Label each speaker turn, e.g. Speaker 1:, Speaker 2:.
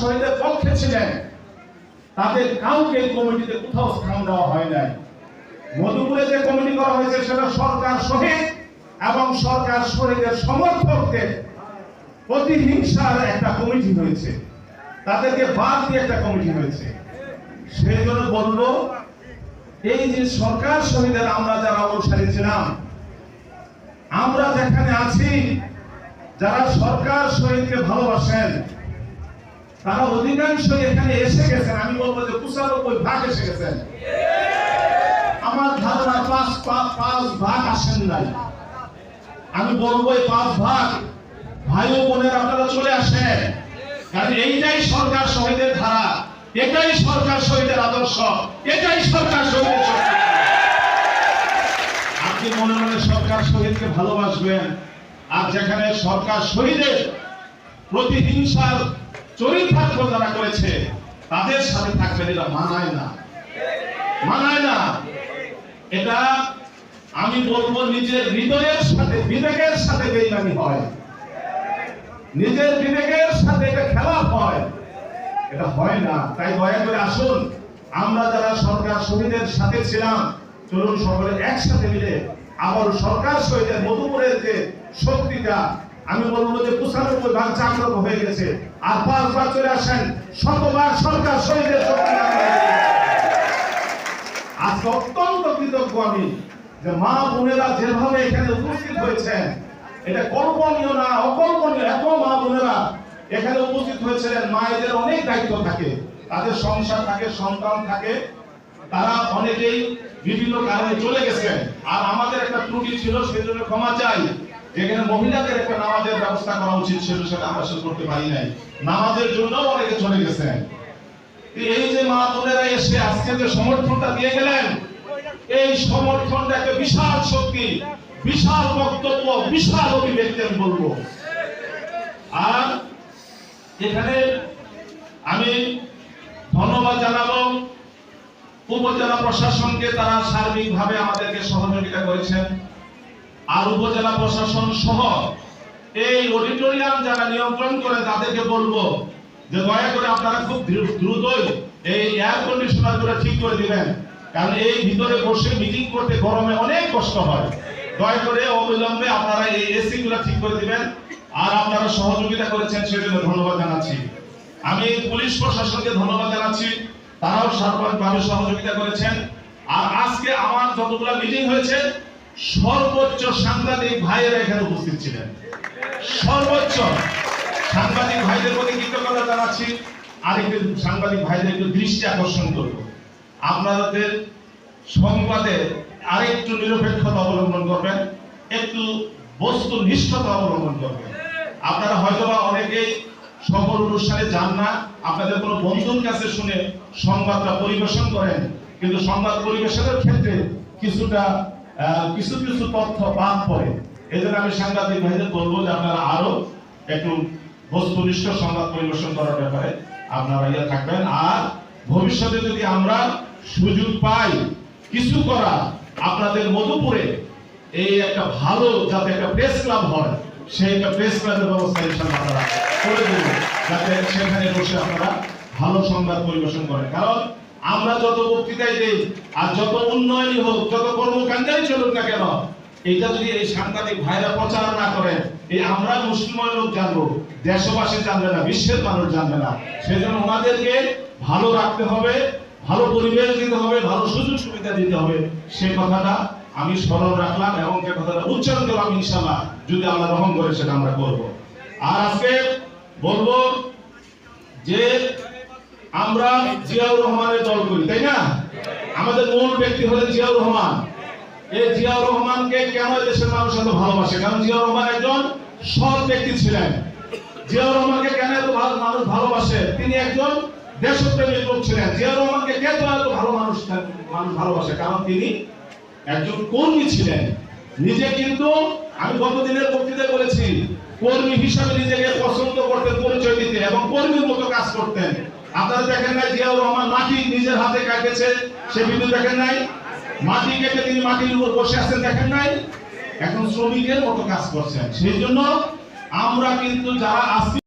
Speaker 1: শহীদের পক্ষে ছিলেন, তাদের কাউকে কমিটিতে কোথাও স্থান দেওয়া হয় নাই। মধুপুরে যে কমিটি করা হয়েছে, সেটা সরকার শহীদ এবং সরকার শহীদের সমর্থকদের প্রতিহিংসার একটা কমিটি হয়েছে। তাদেরকে বাদ দিয়ে একটা কমিটি হয়েছে। সেই জন্য বলব এই যে সরকার শহীদের আমরা যারা অনুসারী ছিলাম, আমরা যেখানে আছি যারা সরকার শহীদকে ভালোবাসেন, তারা অধিকাংশই এখানে এসে গেছেন। আমি বলব যে পঁচানব্বই ভাগ এসে গেছেন। আমার ধারণা পাঁচ পাঁচ ভাগ আসেন নাই। আমি বলব এই পাঁচ ভাগ ভাই ও বোনের আপনারা চলে আসেন। কারণ এইটাই সরকার শহীদের ধারা, এটাই সরকার শহীদের আদর্শ, এটাই সরকার শহীদের আপনি মনে মনে সরকার শহীদকে ভালোবাসবেন আর যেখানে সরকার শহীদের প্রতিহিংসার চরিতার্থ যারা করেছে, তাদের সাথে থাকবেন এটা মানায় না। মানায় না। এটা আমি বলব নিজের হৃদয়ের সাথে, বিবেকের সাথে বেইমানি হয়। নিজের বিবেকের সাথে এটা খেলা হয়। এটা হয় না। তাই দয়া করে আসুন। আমরা যারা সরকার শহীদের সাথে ছিলাম, চলুন সকলে একসাথে মিলে আবার সরকার শহীদের মধুপুরের যে শক্তিটা, আমি বলব যে পঁচানব্বই ভাগ জাগ্রত হয়ে গেছে। আর পাঁচবার চলে আসেন শতবার সরকার শহীদের আজকে অত্যন্ত কৃতজ্ঞ আমি যে মা বোনেরা যেভাবে এখানে উপস্থিত হয়েছেন, এটা কল্পনীয় না, অকল্পনীয়, এত মা বোনেরা এখানে উপস্থিত হয়েছিলেন। মায়েদের অনেক দায়িত্ব থাকে, তাদের সংসার থাকে, সন্তান থাকে, তারা অনেকেই বিভিন্ন কারণে চলে গেছেন। আর আমাদের একটা ত্রুটি ছিল সেই জন্য ক্ষমা চাই। যেখানে মহিলাদের একটা নামাজের ব্যবস্থা করা উচিত ছিল, সেটা আমরা শেষ করতে পারি নাই। নামাজের জন্য অনেকে চলে গেছেন। এই যে মা বোনেরা এসে আজকে যে সমর্থনটা দিয়ে গেলেন, এই সমর্থনটা একটা বিশাল শক্তি, বিশাল বক্তব্য, বিশাল অভিব্যক্তি আমি বলব। আর এখানে আমি ধন্যবাদ জানাব উপজেলা প্রশাসনকে তারা সার্বিকভাবে আমাদেরকে সহযোগিতা করেছেন। আর উপজেলা প্রশাসন সহ এই অডিটোরিয়াম যারা নিয়ন্ত্রণ করে তাদেরকে বলব যে দয়া করে আপনারা খুব দ্রুতই এই এয়ার কন্ডিশনারগুলো ঠিক করে দিবেন। কারণ এই ভিতরে বসে মিটিং করতে গরমে অনেক কষ্ট হয়। দয়া করে অবিলম্বে আপনারা এই এসি গুলো ঠিক করে দিবেন। আর আপনারা সহযোগিতা করেছেন সেজন্য ধন্যবাদ জানাচ্ছি। আমি পুলিশ প্রশাসনকে ধন্যবাদ জানাচ্ছি। তারাও সার্বিকভাবে সহযোগিতা করেছেন। আর আজকে আমার যতগুলো মিটিং হয়েছে, সর্বোচ্চ সাংবাদিক ভাইয়েরা এখানে উপস্থিত ছিলেন। সর্বোচ্চ সাংবাদিক ভাইদের প্রতি কৃতজ্ঞতা জানাচ্ছি। আর একটু সাংবাদিক ভাইদের একটু দৃষ্টি আকর্ষণ করব। আপনাদের সংবাদে আরেকটু নিরপেক্ষতা অবলম্বন করবেন, একটু বস্তু নিষ্ঠতা অবলম্বন করবেন। আপনারা হয়তোবা অনেকেই সকল অনুষ্ঠানে যান না। আপনাদের কোনো বন্ধুর কাছে শুনে সংবাদটা পরিবেশন করেন। কিন্তু সংবাদ পরিবেশনের ক্ষেত্রে কিছুটা কিছু কিছু তথ্য বাদ পড়ে। এই আমি সাংবাদিক ভাইদের বলব যে আপনারা আরও একটু বস্তুনিষ্ঠ সংবাদ পরিবেশন করার ব্যাপারে আপনারা ইয়ে থাকবেন। আর ভবিষ্যতে যদি আমরা সুযোগ পাই কিছু করা, আপনাদের মধুপুরে এই একটা ভালো যাতে একটা প্রেস ক্লাব হয় সেই একটা প্রেস ক্লাবের ব্যবস্থা আপনারা করে যাতে সেখানে বসে আপনারা ভালো সংবাদ পরিবেশন করেন। কারণ আমরা যত বক্তৃতাই আর যত উন্নয়নই হোক, যত কর্মকাণ্ডই চলুক না কেন এটা যদি এই সাংবাদিক ভাইরা প্রচার না করেন, এই আমরা মুসলমান লোক জানব, দেশবাসী জানবে না, বিশ্বের মানুষ জানবে না। সেজন্য ওনাদেরকে ভালো রাখতে হবে, ভালো পরিবেশ দিতে হবে, ভালো সুযোগ সুবিধা দিতে হবে। সে কথাটা আমি স্মরণ রাখলাম এবং যে কথাটা উচ্চারণ করলাম ইনশাল্লাহ যদি আল্লাহ রহম করে সেটা আমরা করব। আর আজকে বলব যে আমরা জিয়াউর রহমানের দল করি, তাই না? আমাদের মূল ব্যক্তি হলেন জিয়াউর রহমান। এই জিয়াউর রহমানকে কেন দেশের মানুষ এত ভালোবাসে? কারণ জিয়াউর রহমান একজন সৎ ব্যক্তি ছিলেন। জিয়াউর রহমানকে কেন এত ভালো মানুষ ভালোবাসে? তিনি একজন দেশপ্রেমিক লোক ছিলেন। জিয়াউর রহমানকে কেন এত ভালো মানুষ মানুষ ভালোবাসে? কারণ তিনি একজন কর্মী ছিলেন। নিজে কিন্তু আমি গতদিনের বক্তৃতায় বলেছি, কর্মী হিসাবে নিজেকে পছন্দ করতেন, পরিচয় দিতে এবং কর্মীর মতো কাজ করতেন। আপনারা দেখেন নাই জিয়াউর রহমান মাটি নিজের হাতে কাটেছে সে ভিডিও দেখেন নাই? মাটি কেটে তিনি মাটির উপর বসে আছেন, দেখেন নাই? এখন শ্রমিকের মতো কাজ করছেন। সেই জন্য আমরা কিন্তু যারা আজকে